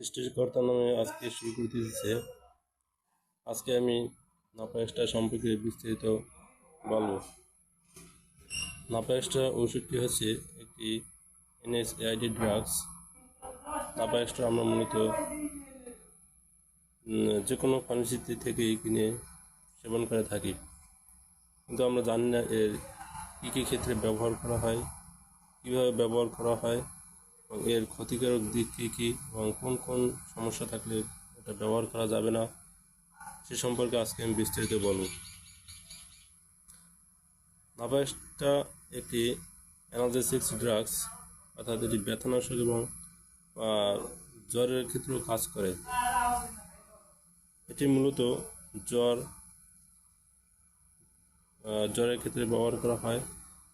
সৃষ্টিকর্তা নামে আজকে শুরু করতে দিচ্ছে আজকে আমি নাপায়েস্টা সম্পর্কে বিস্তারিত বলব। নাপায়েস্টা ওষুধটি হচ্ছে একটি এনএসএআইডি ড্রাগস। নাপায়েস্টা আমরা মূলত যে কোনো ফার্মেসিতে থেকেই কিনে সেবন করে থাকি। কিন্তু আমরা জানি না এর কী কী ক্ষেত্রে ব্যবহার করা হয়, কীভাবে ব্যবহার করা হয় এবং এর ক্ষতিকারক দিক কী কী এবং কোন কোন সমস্যা থাকলে এটা ব্যবহার করা যাবে না, সে সম্পর্কে আজকে আমি বিস্তারিত বলব। নাভাসটা একটি অ্যানালজেসিক্স ড্রাগস, অর্থাৎ এটি ব্যথানাশক এবং জ্বরের ক্ষেত্রেও কাজ করে। এটি মূলত জ্বর জ্বরের ক্ষেত্রে ব্যবহার করা হয়।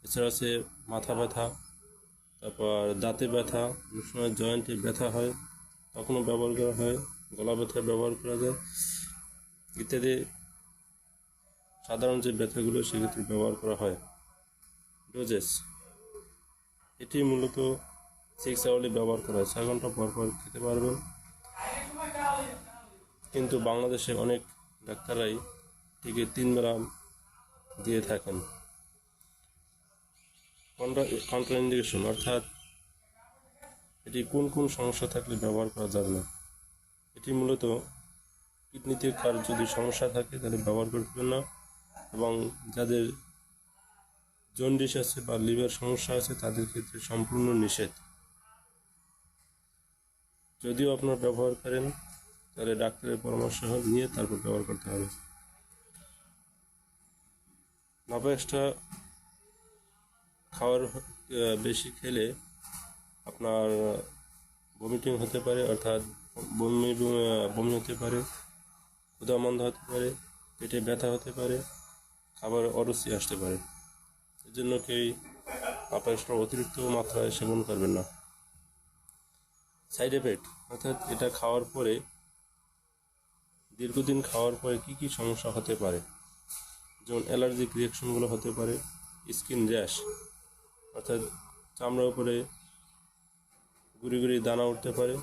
এছাড়া আছে মাথা ব্যথা তারপর দাঁতে ব্যথা অনেক সময় জয়েন্টে ব্যথা হয় তখনও ব্যবহার করা হয়, গলা ব্যথায় ব্যবহার করা যায়, ইত্যাদি। সাধারণ যে ব্যথাগুলো, সেক্ষেত্রে ব্যবহার করা হয়। ডোজেস এটি মূলত সিক্স আওয়ারলি ব্যবহার করা হয়। ছয় ঘণ্টা পর পর খেতে পারবেন। কিন্তু বাংলাদেশে অনেক ডাক্তাররাই এটিকে তিন বেলা দিয়ে থাকেন। কন্ট্রা ইন্ডিকেশন অর্থাৎ এটি কোন কোন সমস্যা থাকলে ব্যবহার করা যাবে না? এটি মূলত কিডনিতে কার যদি সমস্যা থাকে তাহলে ব্যবহার করবেন না এবং যাদের জন্ডিস আছে বা লিভার সমস্যা আছে তাদের ক্ষেত্রে সম্পূর্ণ নিষেধ। যদিও আপনার ব্যবহার করেন, তাহলে ডাক্তারের পরামর্শ নিয়ে তারপর ব্যবহার করতে হবে। নাপায়েসটা খাওয়ার বেশি খেলে আপনার ভমিটিং হতে পারে, অর্থাৎ বমি বমি হতে পারে, ক্ষুধামন্দ হতে পারে, পেটে ব্যথা হতে পারে, খাবার অরুচি আসতে পারে। এর জন্য কেউ নাপায়েসটা অতিরিক্ত মাত্রায় সেবন করবেন না। সাইড এফেক্ট, অর্থাৎ এটা খাওয়ার পরে, দীর্ঘদিন খাওয়ার পরে কি কি সমস্যা হতে পারে? যেমন অ্যালার্জিক রিয়াকশনগুলো হতে পারে, স্কিন র্যাশ অর্থাৎ চামড়ার উপরে গুড়ি গুড়ি দানা উঠতে পারে।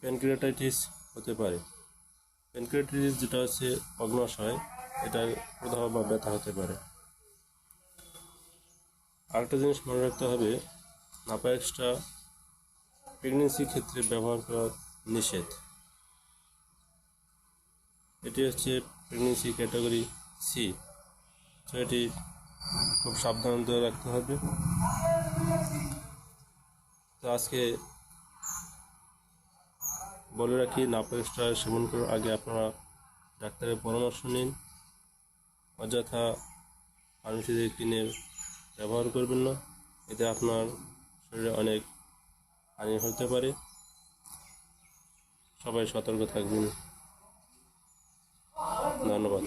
প্যানক্রিয়াটাইটিস হতে পারে। প্যানক্রিয়াটাইটিস যেটা হচ্ছে অগ্নাশয় এটা প্রদাহ বা ব্যথা হতে পারে। আরেকটা জিনিস মনে রাখতে হবে নাপায়েক্সটা প্রেগনেন্সি ক্ষেত্রে ব্যবহার করা নিষেধ। এটি হচ্ছে প্রেগনেন্সি ক্যাটাগরি সি। তো এটি খুব সাবধানতা রাখতে হবে। তো আজকে বলে রাখি নাপায়েসটা সেবন করার আগে আপনারা ডাক্তারের পরামর্শ নিন। অযথা ফার্মেসিতে কিনে ব্যবহার করবেন না। এতে আপনার শরীরে অনেক হানি হতে পারে। সবাই সতর্ক থাকবেন। ধন্যবাদ।